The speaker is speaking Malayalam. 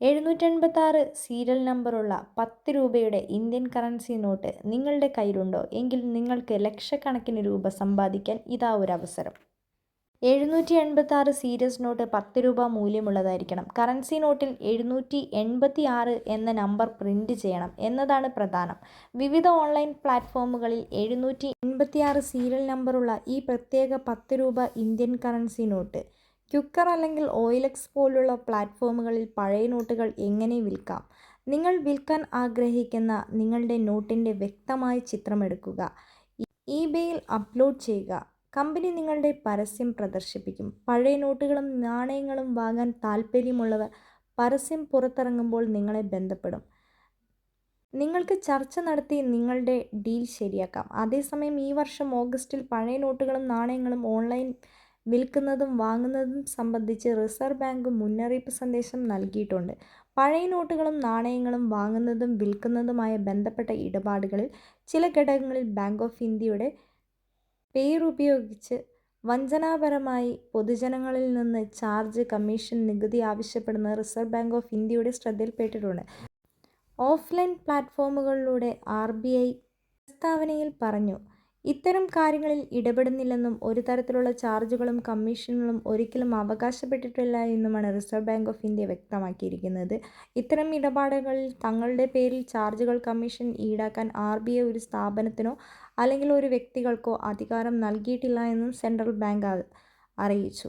എഴുന്നൂറ്റെൺപത്താറ് സീരിയൽ നമ്പറുള്ള പത്ത് രൂപയുടെ ഇന്ത്യൻ കറൻസി നോട്ട് നിങ്ങളുടെ കയ്യിലുണ്ടോ? എങ്കിൽ നിങ്ങൾക്ക് ലക്ഷക്കണക്കിന് രൂപ സമ്പാദിക്കാൻ ഇതാ ഒരു അവസരം. എഴുന്നൂറ്റി എൺപത്താറ് സീരിയസ് നോട്ട് പത്ത് രൂപ മൂല്യമുള്ളതായിരിക്കണം. കറൻസി നോട്ടിൽ എഴുന്നൂറ്റി എൺപത്തി ആറ് എന്ന നമ്പർ പ്രിന്റ് ചെയ്യണം എന്നതാണ് പ്രധാനം. വിവിധ ഓൺലൈൻ പ്ലാറ്റ്ഫോമുകളിൽ എഴുന്നൂറ്റി എൺപത്തിയാറ് സീരിയൽ നമ്പറുള്ള ഈ പ്രത്യേക പത്ത് രൂപ ഇന്ത്യൻ കറൻസി നോട്ട് ക്യുക്കർ അല്ലെങ്കിൽ ഓയിലക്സ് പോലുള്ള പ്ലാറ്റ്ഫോമുകളിൽ പഴയ നോട്ടുകൾ എങ്ങനെ വിൽക്കാം? നിങ്ങൾ വിൽക്കാൻ ആഗ്രഹിക്കുന്ന നിങ്ങളുടെ നോട്ടിന്റെ വ്യക്തമായ ചിത്രമെടുക്കുക. ഇബേയിൽ അപ്ലോഡ് ചെയ്യുക. കമ്പനി നിങ്ങളുടെ പരസ്യം പ്രദർശിപ്പിക്കും. പഴയ നോട്ടുകളും നാണയങ്ങളും വാങ്ങാൻ താൽപ്പര്യമുള്ളവർ പരസ്യം പുറത്തിറങ്ങുമ്പോൾ നിങ്ങളെ ബന്ധപ്പെടും. നിങ്ങൾക്ക് ചർച്ച നടത്തി നിങ്ങളുടെ ഡീൽ ശരിയാക്കാം. അതേസമയം ഈ വർഷം ഓഗസ്റ്റിൽ പഴയ നോട്ടുകളും നാണയങ്ങളും ഓൺലൈൻ വിൽക്കുന്നതും വാങ്ങുന്നതും സംബന്ധിച്ച് റിസർവ് ബാങ്ക് മുന്നറിയിപ്പ് സന്ദേശം നൽകിയിട്ടുണ്ട്. പഴയ നോട്ടുകളും നാണയങ്ങളും വാങ്ങുന്നതും വിൽക്കുന്നതുമായ ബന്ധപ്പെട്ട ഇടപാടുകളിൽ ചില ഘടകങ്ങളിൽ ബാങ്ക് ഓഫ് ഇന്ത്യയുടെ പേരുപയോഗിച്ച് വഞ്ചനാപരമായി പൊതുജനങ്ങളിൽ നിന്ന് ചാർജ് കമ്മീഷൻ നികുതി ആവശ്യപ്പെടുന്ന റിസർവ് ബാങ്ക് ഓഫ് ഇന്ത്യയുടെ ശ്രദ്ധയിൽപ്പെട്ടിട്ടുണ്ട്. ഓഫ്ലൈൻ പ്ലാറ്റ്ഫോമുകളിലൂടെ ആർ ബി ഐ പ്രസ്താവനയിൽ പറഞ്ഞു ഇത്തരം കാര്യങ്ങളിൽ ഇടപെടുന്നില്ലെന്നും ഒരു തരത്തിലുള്ള ചാർജുകളും കമ്മീഷനുകളും ഒരിക്കലും അവകാശപ്പെട്ടിട്ടില്ല എന്നുമാണ് റിസർവ് ബാങ്ക് ഓഫ് ഇന്ത്യ വ്യക്തമാക്കിയിരിക്കുന്നത്. ഇത്തരം ഇടപാടുകളിൽ തങ്ങളുടെ പേരിൽ ചാർജുകൾ കമ്മീഷൻ ഈടാക്കാൻ ആർ ഒരു സ്ഥാപനത്തിനോ അല്ലെങ്കിൽ ഒരു വ്യക്തികൾക്കോ അധികാരം നൽകിയിട്ടില്ല എന്നും സെൻട്രൽ ബാങ്ക് അറിയിച്ചു.